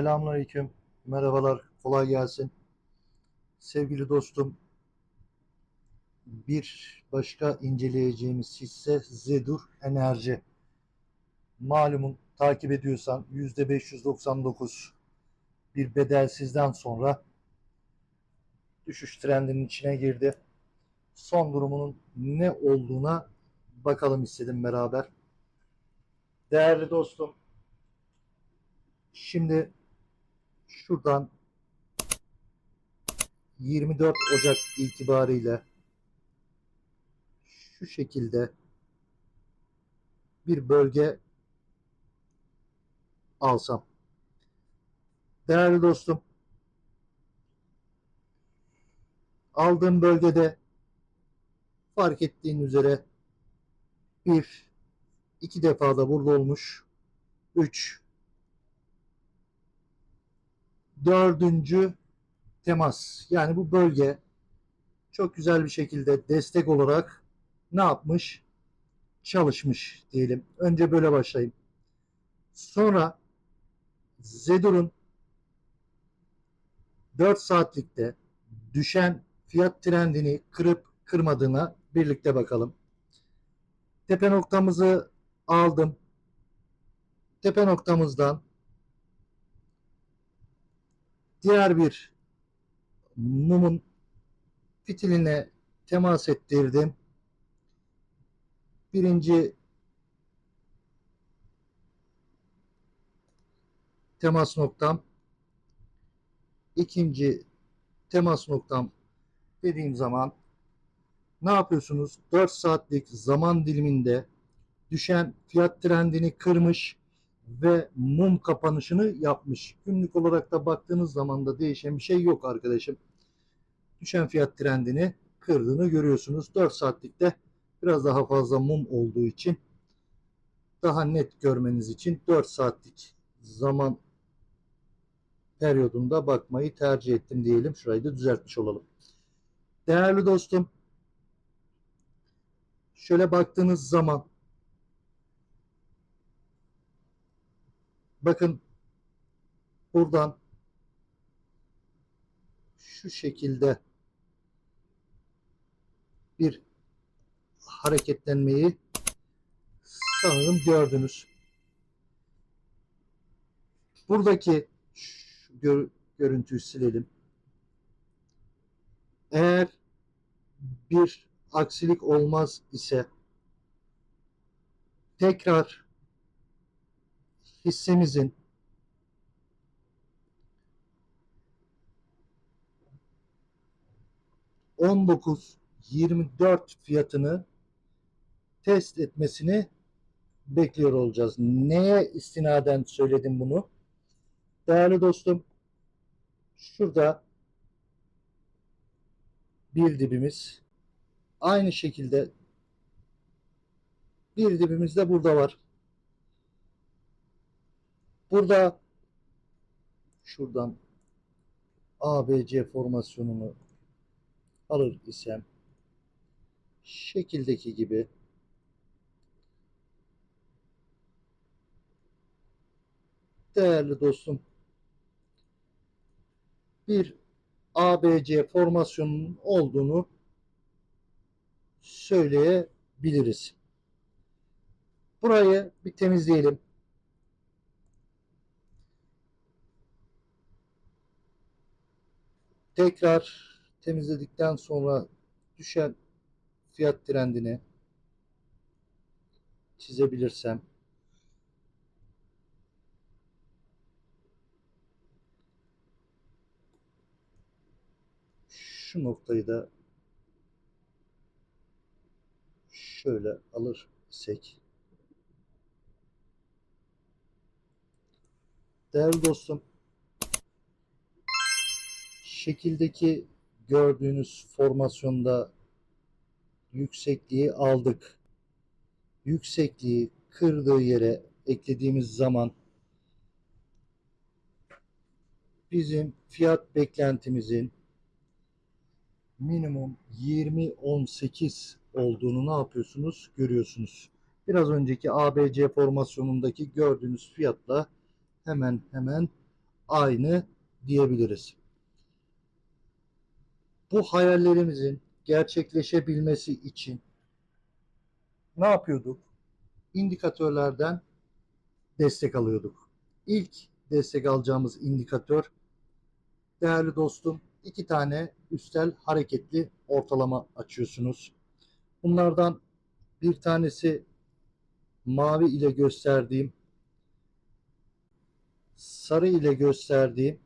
Selamünaleyküm. Merhabalar. Kolay gelsin. Sevgili dostum, bir başka inceleyeceğimiz hisse Zedur Enerji. Malumun takip ediyorsan %599 bir bedelsizden sonra düşüş trendinin içine girdi. Son durumunun ne olduğuna bakalım istedim beraber. Değerli dostum, şimdi şuradan 24 Ocak itibariyle şu şekilde bir bölge alsam. Değerli dostum, aldığım bölgede fark ettiğin üzere bir, iki defa da burada olmuş. Üç, dördüncü temas. Yani bu bölge çok güzel bir şekilde destek olarak ne yapmış? Çalışmış diyelim. Önce böyle başlayayım. Sonra Zedur'un 4 saatlikte düşen fiyat trendini kırıp kırmadığına birlikte bakalım. Tepe noktamızı aldım. Tepe noktamızdan diğer bir mumun fitiline temas ettirdim. Birinci temas noktam ikinci temas noktam dediğim zaman ne yapıyorsunuz? 4 saatlik zaman diliminde düşen fiyat trendini kırmış ve mum kapanışını yapmış. Günlük olarak da baktığınız zaman da değişen bir şey yok arkadaşım. Düşen fiyat trendini kırdığını görüyorsunuz. 4 saatlikte biraz daha fazla mum olduğu için daha net görmeniz için 4 saatlik zaman periyodunda bakmayı tercih ettim diyelim. Şurayı da düzeltmiş olalım. Değerli dostum şöyle baktığınız zaman bakın buradan şu şekilde bir hareketlenmeyi sanırım gördünüz. Buradaki gör, görüntüyü silelim. Eğer bir aksilik olmaz ise tekrar hissemizin on dokuz yirmi dört fiyatını test etmesini bekliyor olacağız. Neye istinaden söyledim bunu? Değerli dostum şurada bir dibimiz aynı şekilde bir dibimiz de burada var. Burada şuradan ABC formasyonunu alır isem şekildeki gibi değerli dostum bir ABC formasyonunun olduğunu söyleyebiliriz. Burayı bir temizleyelim. Tekrar temizledikten sonra düşen fiyat trendini çizebilirsem. Şu noktayı da şöyle alır isek değerli dostum şekildeki gördüğünüz formasyonda yüksekliği aldık. Yüksekliği kırdığı yere eklediğimiz zaman bizim fiyat beklentimizin minimum 20-18 olduğunu ne yapıyorsunuz? Görüyorsunuz. Biraz önceki ABC formasyonundaki gördüğünüz fiyatla hemen hemen aynı diyebiliriz. Bu hayallerimizin gerçekleşebilmesi için ne yapıyorduk? İndikatörlerden destek alıyorduk. İlk destek alacağımız indikatör değerli dostum iki tane üstel hareketli ortalama açıyorsunuz. Bunlardan bir tanesi mavi ile gösterdiğim sarı ile gösterdiğim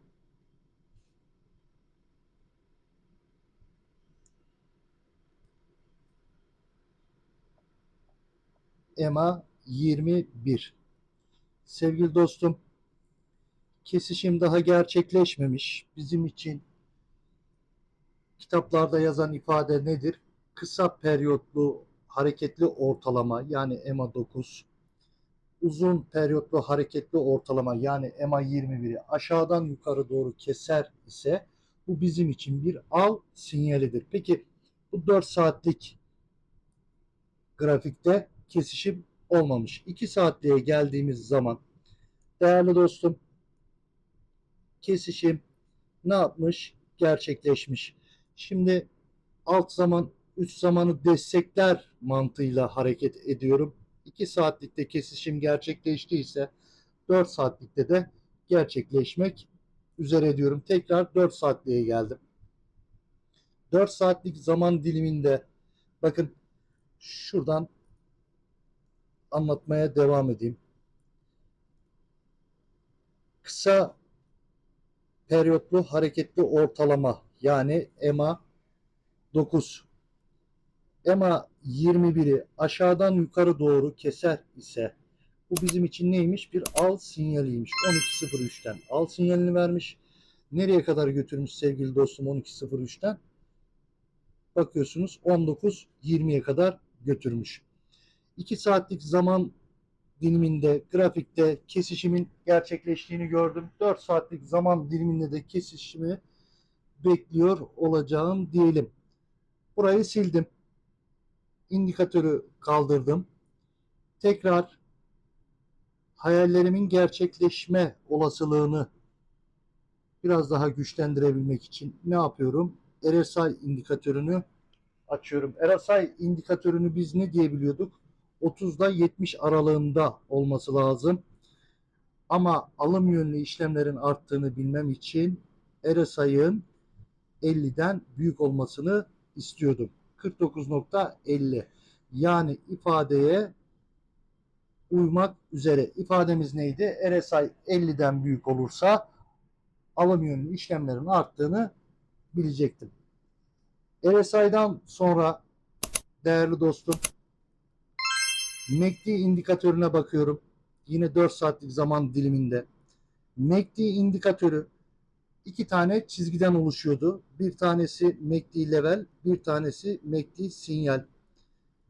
EMA 21. Sevgili dostum, kesişim daha gerçekleşmemiş. Bizim için kitaplarda yazan ifade nedir? Kısa periyotlu hareketli ortalama yani EMA 9, uzun periyotlu hareketli ortalama yani EMA 21'i aşağıdan yukarı doğru keser ise bu bizim için bir al sinyalidir. Peki bu 4 saatlik grafikte kesişim olmamış. 2 saatliğe geldiğimiz zaman değerli dostum kesişim ne yapmış? Gerçekleşmiş. Şimdi alt zaman üst zamanı destekler mantığıyla hareket ediyorum. 2 saatlikte kesişim gerçekleştiyse 4 saatlikte de gerçekleşmek üzere diyorum. Tekrar 4 saatliğe geldim. 4 saatlik zaman diliminde bakın şuradan anlatmaya devam edeyim. Kısa periyotlu hareketli ortalama yani EMA 9 EMA 21'i aşağıdan yukarı doğru keser ise bu bizim için neymiş? Bir al sinyaliymiş. 12.03'ten al sinyalini vermiş. Nereye kadar götürmüş sevgili dostum 12.03'ten? Bakıyorsunuz 19.20'ye kadar götürmüş. 2 saatlik zaman diliminde grafikte kesişimin gerçekleştiğini gördüm. 4 saatlik zaman diliminde de kesişimi bekliyor olacağım diyelim. Burayı sildim. İndikatörü kaldırdım. Tekrar hayallerimin gerçekleşme olasılığını biraz daha güçlendirebilmek için ne yapıyorum? RSI indikatörünü açıyorum. RSI indikatörünü biz ne diyebiliyorduk? 30'da 70 aralığında olması lazım. Ama alım yönlü işlemlerin arttığını bilmem için RSI'ın 50'den büyük olmasını istiyordum. 49.50 yani ifadeye uymak üzere. İfademiz neydi? RSI 50'den büyük olursa alım yönlü işlemlerin arttığını bilecektim. RSI'dan sonra değerli dostum MACD indikatörüne bakıyorum. Yine 4 saatlik zaman diliminde. MACD indikatörü iki tane çizgiden oluşuyordu. Bir tanesi MACD level, bir tanesi MACD sinyal.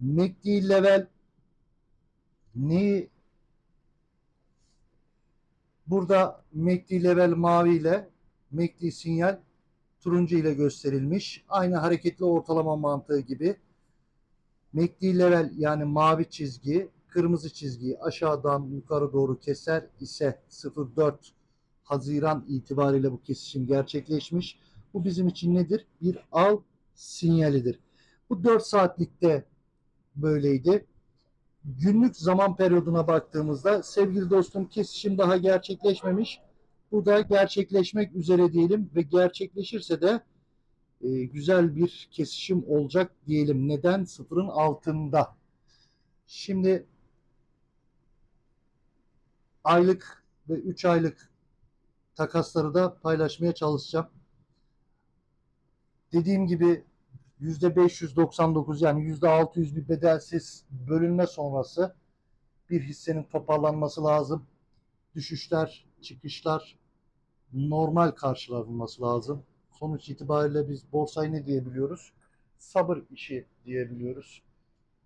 MACD level neyi burada MACD level mavi ile MACD sinyal turuncu ile gösterilmiş. Aynı hareketli ortalama mantığı gibi. MACD level yani mavi çizgi, kırmızı çizgiyi aşağıdan yukarı doğru keser ise 0.4 Haziran itibariyle bu kesişim gerçekleşmiş. Bu bizim için nedir? Bir al sinyalidir. Bu 4 saatlikte böyleydi. Günlük zaman periyoduna baktığımızda sevgili dostum kesişim daha gerçekleşmemiş. Bu da gerçekleşmek üzere diyelim ve gerçekleşirse de e, güzel bir kesişim olacak diyelim. Neden? Sıfırın altında. Şimdi aylık ve 3 aylık takasları da paylaşmaya çalışacağım. Dediğim gibi %599 yani %600 bir bedelsiz bölünme sonrası bir hissenin toparlanması lazım. Düşüşler, çıkışlar normal karşılanması lazım. Sonuç itibariyle biz borsayı ne diyebiliyoruz? Sabır işi diyebiliyoruz.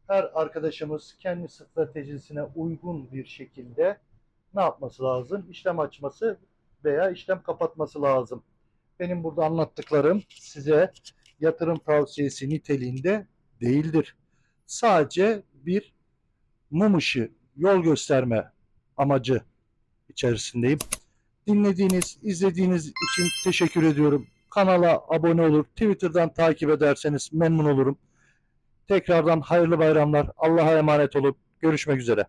Her arkadaşımız kendi stratejisine uygun bir şekilde ne yapması lazım? İşlem açması veya işlem kapatması lazım. Benim burada anlattıklarım size yatırım tavsiyesi niteliğinde değildir. Sadece bir mum ışığı, yol gösterme amacı içerisindeyim. dinlediğiniz, izlediğiniz için teşekkür ediyorum. Kanala abone olur, Twitter'dan takip ederseniz memnun olurum. Tekrardan hayırlı bayramlar. Allah'a emanet olun. Görüşmek üzere.